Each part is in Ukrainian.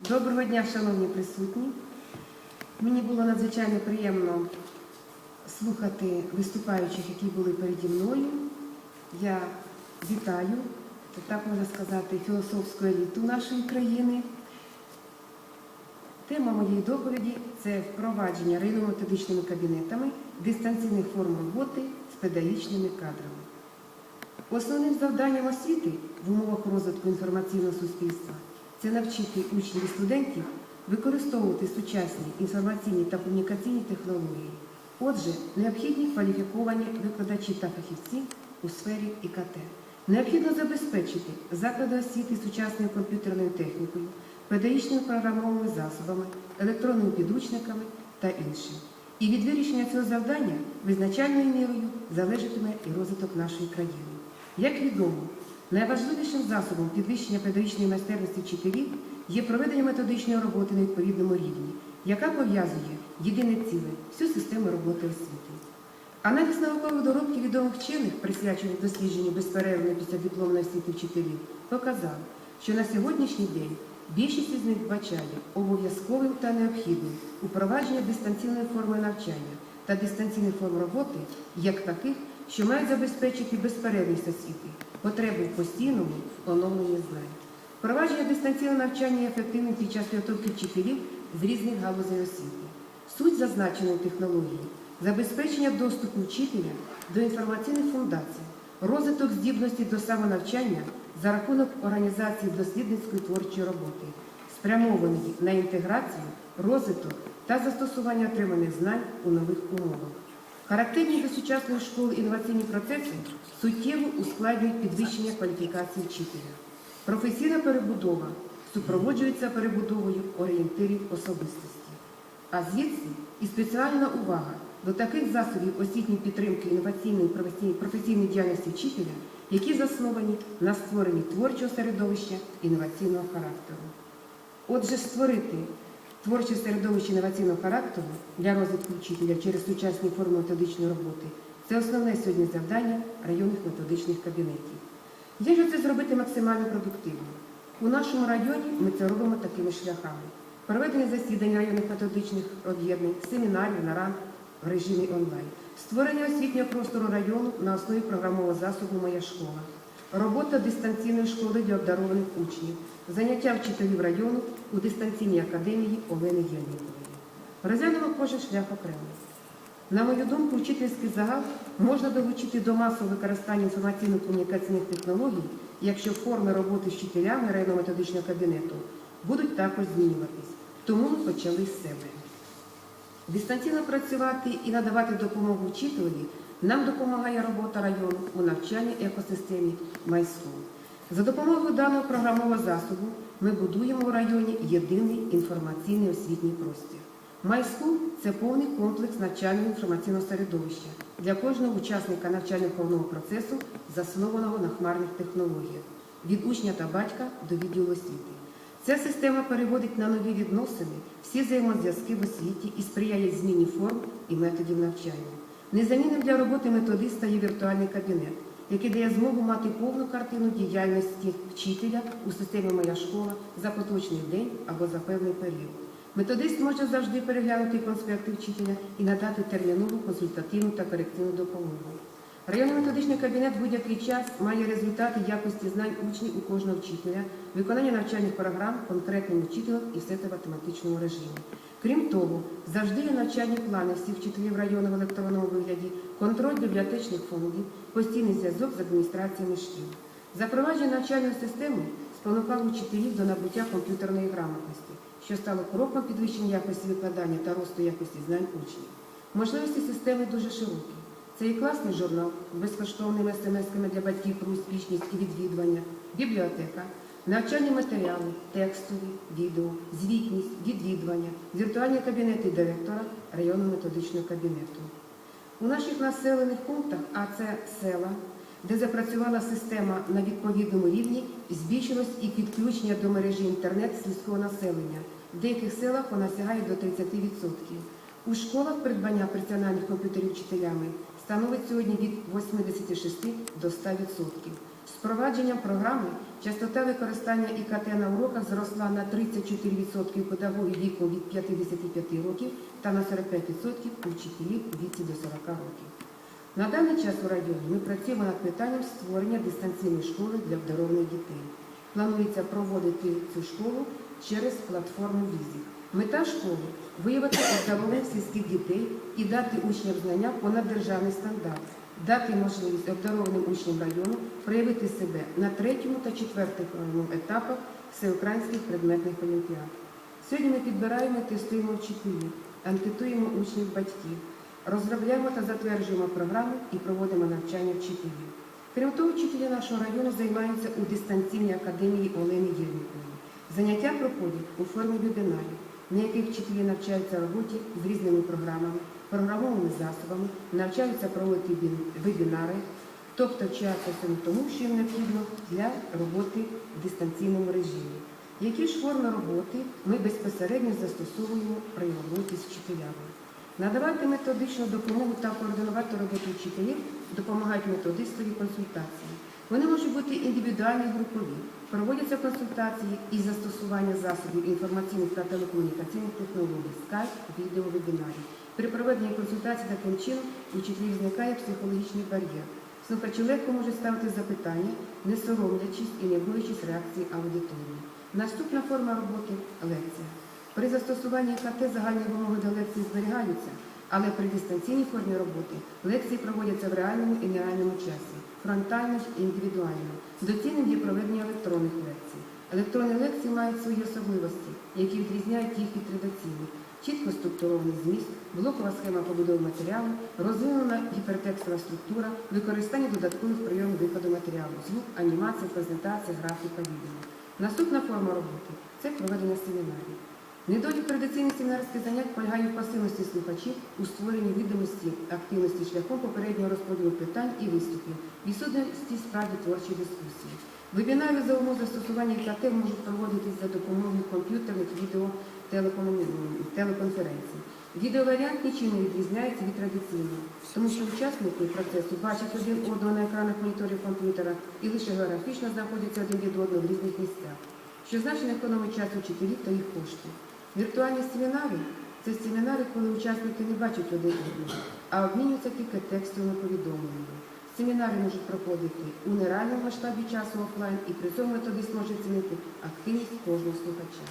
Доброго дня, шановні присутні. Мені було надзвичайно приємно слухати виступаючих, які були переді мною. Я вітаю, так можна сказати, філософську еліту нашої країни. Тема моєї доповіді це впровадження районно-методичними кабінетами дистанційних форм роботи з педагогічними кадрами. Основним завданням освіти в умовах розвитку інформаційного суспільства це навчити учнів і студентів використовувати сучасні інформаційні та комунікаційні технології. Отже, необхідні кваліфіковані викладачі та фахівці у сфері ІКТ. Необхідно забезпечити заклади освіти сучасною комп'ютерною технікою, педагогічними програмовими засобами, електронними підручниками та іншим. І від вирішення цього завдання визначальною мірою залежатиме і розвиток нашої країни. Як відомо, найважливішим засобом підвищення педагогічної майстерності вчителів є проведення методичної роботи на відповідному рівні, яка пов'язує єдине ціле всю систему роботи освіти. Аналіз наукових доробків відомих вчених, присвячених дослідженню безперервної післядипломної освіти вчителів, показав, що на сьогоднішній день більшість із них вбачає обов'язковим та необхідним упровадження дистанційної форми навчання та дистанційних форм роботи як таких, що мають забезпечити безперервність освіти, потребу в постійному оновленні знань. Впровадження дистанційного навчання ефективним під час підготовки вчителів з різних галузей освіти. Суть зазначеної технології забезпечення доступу вчителя до інформаційних фундацій, розвиток здібності до самонавчання за рахунок організації дослідницької творчої роботи, спрямованої на інтеграцію, розвиток та застосування отриманих знань у нових умовах. Характерні для сучасної школи інноваційні процеси суттєво ускладнюють підвищення кваліфікації вчителя. Професійна перебудова супроводжується перебудовою орієнтирів особистості. А звідси і спеціальна увага до таких засобів освітньої підтримки інноваційної професійної діяльності вчителя, які засновані на створенні творчого середовища інноваційного характеру. Отже, створити творче середовище інноваційного характеру для розвитку вчителя через сучасні форми методичної роботи це основне сьогодні завдання районних методичних кабінетів. Як же це зробити максимально продуктивно? У нашому районі ми це робимо такими шляхами: проведення засідань районних методичних об'єднань, семінарів, нарад в режимі онлайн, створення освітнього простору району на основі програмового засобу Моя школа, робота дистанційної школи для обдарованих учнів, заняття вчителів району у дистанційній академії Олени Єльнікової. Розглянемо кожен шлях окремо. На мою думку, вчительський загал можна долучити до масового використання інформаційно-комунікаційних технологій, якщо форми роботи з вчителями районно-методичного кабінету будуть також змінюватись. Тому ми почали з себе. Дистанційно працювати і надавати допомогу вчителеві нам допомагає робота району у навчанні екосистемі MySchool. За допомогою даного програмового засобу ми будуємо у районі єдиний інформаційний освітній простір. MySchool – це повний комплекс навчального інформаційного середовища для кожного учасника навчально-виховного процесу, заснованого на хмарних технологіях від учня та батька до відділу освіти. Ця система переводить на нові відносини всі взаємозв'язки в освіті і сприяє зміні форм і методів навчання. Незамінним для роботи методиста є віртуальний кабінет, який дає змогу мати повну картину діяльності вчителя у системі Моя школа за поточний день або за певний період. Методист може завжди переглянути конспекти вчителя і надати термінову консультативну та корективну допомогу. Районний методичний кабінет будь-який час має результати якості знань учнів у кожного вчителя, виконання навчальних програм конкретним вчителем і все це в режимі. Крім того, завжди є навчальні плани всіх вчителів району в електронному вигляді, контроль бібліотечних фондів, постійний зв'язок з адміністраціями шкіл. Запровадження навчальної системи спонукало учителів до набуття комп'ютерної грамотності, що стало кроком підвищення якості викладання та росту якості знань учнів. Можливості системи дуже широкі. Це і класний журнал з безкоштовними смс-ками для батьків про успішність і відвідування, бібліотека, навчальні матеріали, текстові, відео, звітність, відвідування, віртуальні кабінети директора районного методичного кабінету. У наших населених пунктах, а це села, де запрацювала система на відповідному рівні, збільшилось і підключення до мережі інтернет сільського населення. В деяких селах вона сягає до 30%. У школах придбання персональних комп'ютерів вчителями становить сьогодні від 86 до 100%. З впровадженням програми частота використання ІКТ на уроках зросла на 34% педагогів віком від 55 років та на 45% у віці до 40 років. На даний час у районі ми працюємо над питанням створення дистанційної школи для обдарованих дітей. Планується проводити цю школу через платформу Візік. Мета школи виявити обдарованих сільських дітей і дати учням знання понад державний стандарт, дати можливість обдарованим учням району проявити себе на третьому та четвертому етапах всеукраїнських предметних олімпіад. Сьогодні ми підбираємо тестуємо вчителів, анкетуємо учнів батьків, розробляємо та затверджуємо програми і проводимо навчання вчителів. Крім того, вчителі нашого району займаються у дистанційній академії Олени Євнікової. Заняття проходять у формі вебінарів, на яких вчителі навчаються роботі з різними програмами, програмовими засобами, навчаються проводити вебінари, тобто вчаться всьому тому, що їм необхідно для роботи в дистанційному режимі. Які ж форми роботи ми безпосередньо застосовуємо при роботі з вчителями? Надавати методичну допомогу та координувати роботу вчителів допомагають методистові консультації. Вони можуть бути індивідуальні групові. Проводяться консультації із застосування засобів інформаційних та телекомунікаційних технологій, скайп, відео, вебінарів. При проведенні консультацій таким чином у зникає психологічний бар'єр. Слухачі легко можуть ставити запитання, не соромлячись і не боячись реакції аудиторії. Наступна форма роботи лекція. При застосуванні КТ загальні вимоги до лекції зберігаються, але при дистанційній формі роботи лекції проводяться в реальному і нереальному часі, фронтально і індивідуально. Доцільним є проведення електронних лекцій. Електронні лекції мають свої особливості, які відрізняють їх від традиційних. Чітко структурований зміст, блокова схема побудови матеріалу, розвинена гіпертекстова структура, використання додаткових прийомів виходу матеріалу, звук, анімація, презентація, графіка, відео. Наступна форма роботи це проведення семінарів. Недолік традиційних семінарських занять полягає в пасивності слухачів у створенні відомості активності шляхом попереднього розподілу питань і виступів, відсутності справді творчої дискусії. Вебінари за умов застосування ІКТ можуть проводитись за допомогою комп'ютерних відео-телеконференцій. Відеоваріант нічим не відрізняється від традиційного, тому що учасники процесу бачать один одного на екранах моніторів комп'ютера і лише географічно знаходяться один від одного в різних місцях, що значно економить час учителів та їх коштів. Віртуальні семінари це семінари, коли учасники не бачать один одного, а обмінюються тільки текстовими повідомленнями. Семінари можуть проходити у нереальному масштабі часу офлайн, і при цьому методист може цінити активність кожного слухача.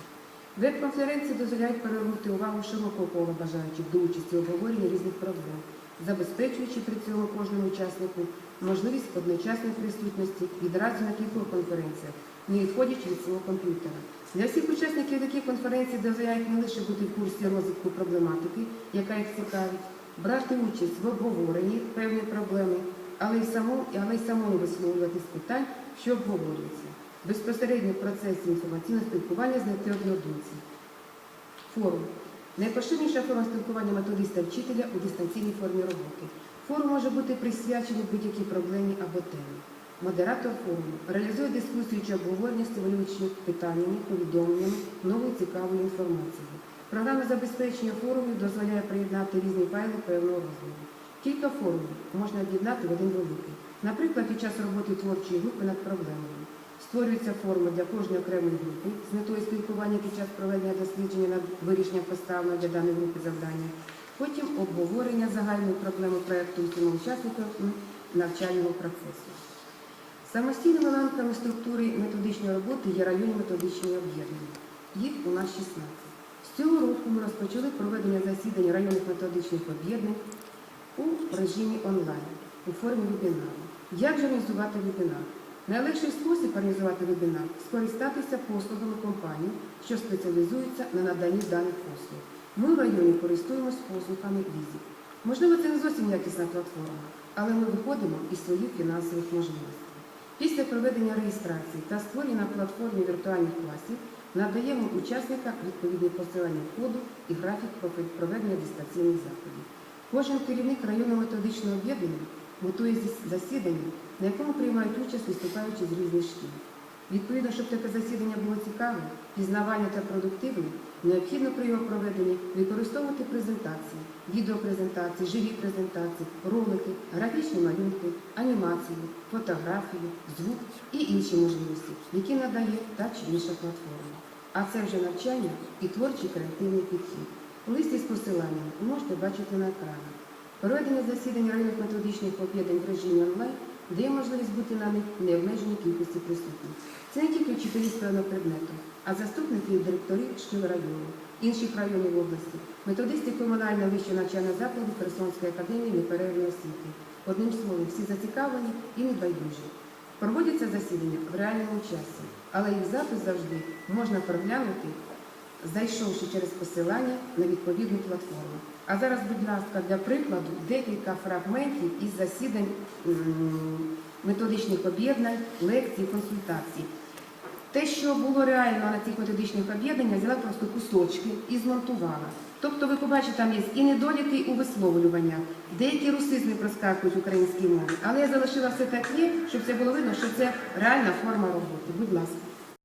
Веб-конференції дозволяють перевернути увагу широкого кола бажаючих до участі в обговоренні різних проблем, забезпечуючи при цьому кожному учаснику можливість одночасної присутності відразу на кількох конференціях, не відходячи від свого комп'ютера. Для всіх учасників таких конференцій дозволяють не лише бути в курсі розвитку проблематики, яка їх цікавить, брати участь в обговоренні певної проблеми, але й самому, але й питань, що обговорюються. Безпосередньо в інформаційного спілкування знайти однодумці. Форум. Найпоширеніша форма спілкування методиста вчителя у дистанційній формі роботи. Форум може бути присвячений будь-якій проблемі або темі. Модератор форуму реалізує дискусію чи обговорення стимулюючи питаннями, повідомленнями, новою цікавою інформацією. Програма забезпечення форумів дозволяє приєднати різні файли певного розміру. Кілька форумів можна об'єднати в один великий. Наприклад, під час роботи творчої групи над проблемами. Створюється форма для кожної окремої групи з метою спілкування під час проведення дослідження над вирішенням поставленого для даної групи завдання. Потім обговорення загальної проблеми проєкту усіма учасниками навчального процесу. Самостійними ланками структури методичної роботи є районні методичні об'єднання. Їх у нас 16. З цього року ми розпочали проведення засідань районних методичних об'єднань у режимі онлайн у формі вебінару. Як же організувати вебінар? Найлегший спосіб організувати вебінар скористатися послугами компаній, що спеціалізуються на наданні даних послуг. Ми в районі користуємось послугами Візі. Можливо, це не зовсім якісна платформа, але ми виходимо із своїх фінансових можливостей. Після проведення реєстрації та створення на платформі віртуальних класів надаємо учасникам відповідні посилання коду і графік проведення дистанційних заходів. Кожен керівник районного методичного об'єднання готує засідання, на якому приймають участь виступаючі з різних шкіл. Відповідно, щоб таке засідання було цікавим, пізнавальне та продуктивним, необхідно при його проведенні використовувати презентації, відеопрезентації, живі презентації, ролики, графічні малюнки, анімації, фотографії, звук і інші можливості, які надає та чи інша платформа. А це вже навчання і творчий креативний підхід. Листі з посиланнями ви можете бачити на екрані. Проведення засідань районних методичних об'єднань в режимі онлайн дає можливість бути на них в необмеженій кількості присутніх. Це не тільки вчителі з певного предмету, а заступники і директорів шкіл району, інших районів області, методисти комунального вищого навчального закладу Херсонської академії неперервної освіти. Одним словом, всі зацікавлені і небайдужі. Проводяться засідання в реальному часі, але їх запис завжди можна проглянути, зайшовши через посилання на відповідну платформу. А зараз, будь ласка, для прикладу декілька фрагментів із засідань методичних об'єднань, лекцій, консультацій. Те, що було реально на цих методичних об'єднаннях, взяла просто кусочки і змонтувала. Тобто, ви побачите, там є і недоліки і у висловлюваннях, деякі русизми проскакують в українській мові, але я залишила все таке, щоб це було видно, що це реальна форма роботи. Будь ласка.